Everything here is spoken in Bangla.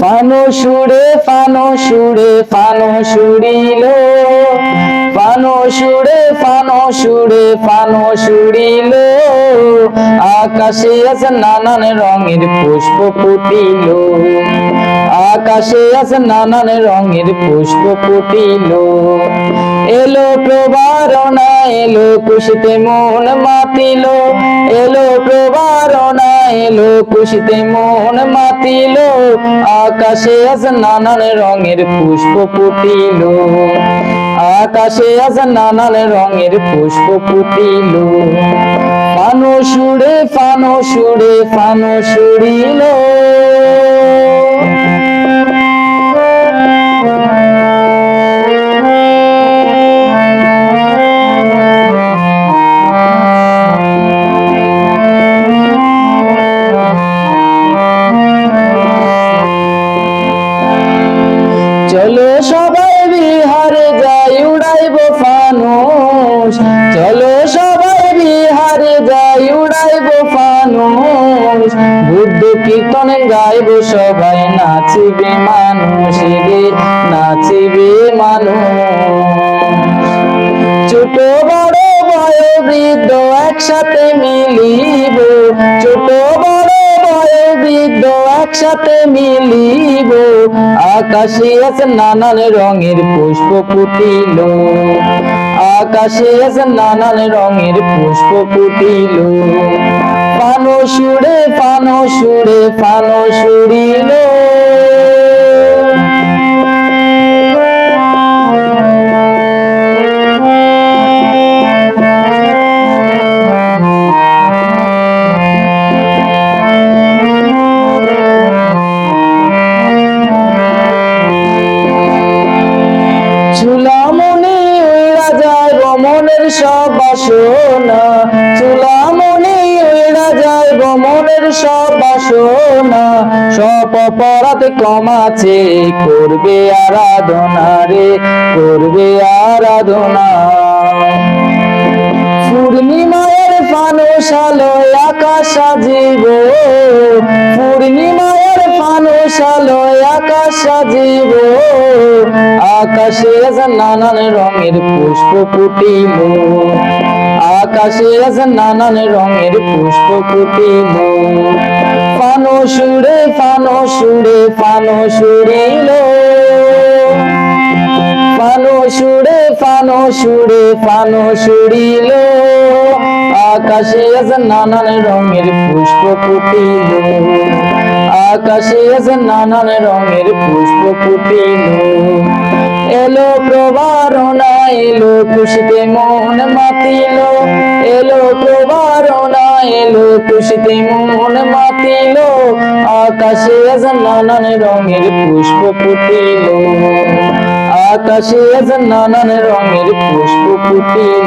ফানো সুরে ফানো সুরে, ফানো সুরিল। ফানো সুরে ফানো সুরে, ফানো সুরিল। আকাশে আছে নানান রঙের পুষ্প ফুটিল। আকাশে আছে নানান রঙের পুষ্প ফুটিল। এলো প্রবারণা, এলো খুশিতে মন মাতিল। এলো প্রবারণা এলো, খুশিতে মন মাতিল, আকাশে আজ নানান রঙের পুষ্প ফুটিল। আকাশে আজ নানান রঙের পুষ্প ফুটিল। ফানো সুরে ফানো সুরে ফানো সুরিল কীর্তনে গাইব সবাই, নাচিবে মানুষ রে, নাচিবে মানুষ। ছোট বড় বয় বৃদ্ধ একসাথে মিলিব, ছোট বড় বয় বৃদ্ধ একসাথে মিলিব। আকাশে আছে নানান রঙের পুষ্প ফুটিল আকাশে আছে নানান রঙের পুষ্প ফুটিল ফানো সুরে ফানো সুরে ফানো সুরিল চুলা মনে উইরা যায় সব বাসনা। মনের সব বাসনা, সব অপরাধ কমাছে করবে আরাধনা রে, করবে আরাধনা। পূর্ণিমায়ের ফানুস আলোয় আকাশ সাজিব, পূর্ণিমায়ের ফানুস আলোয় আকাশ সাজিব, আকাশে নানান রঙের পুষ্প ফুটিল আকাশে আছে নানান রঙের পুষ্প ফুটিল ফানো সুরে ফানো সুরে, ফানো সুরিল ফানো সুরে ফানো সুরে, ফানো সুরিল আকাশে আছে নানান রঙের পুষ্প ফুটিল আকাশে আছে নানান রঙের পুষ্প ফুটিল এলো প্রবারণা এলো খুশিতে মন মাতিল। এলো প্রবারণা এলো খুশিতে মন মাতিল। আকাশে আছে নানান রঙের পুষ্প ফুটিল আকাশে আছে নানান রঙের পুষ্প ফুটিল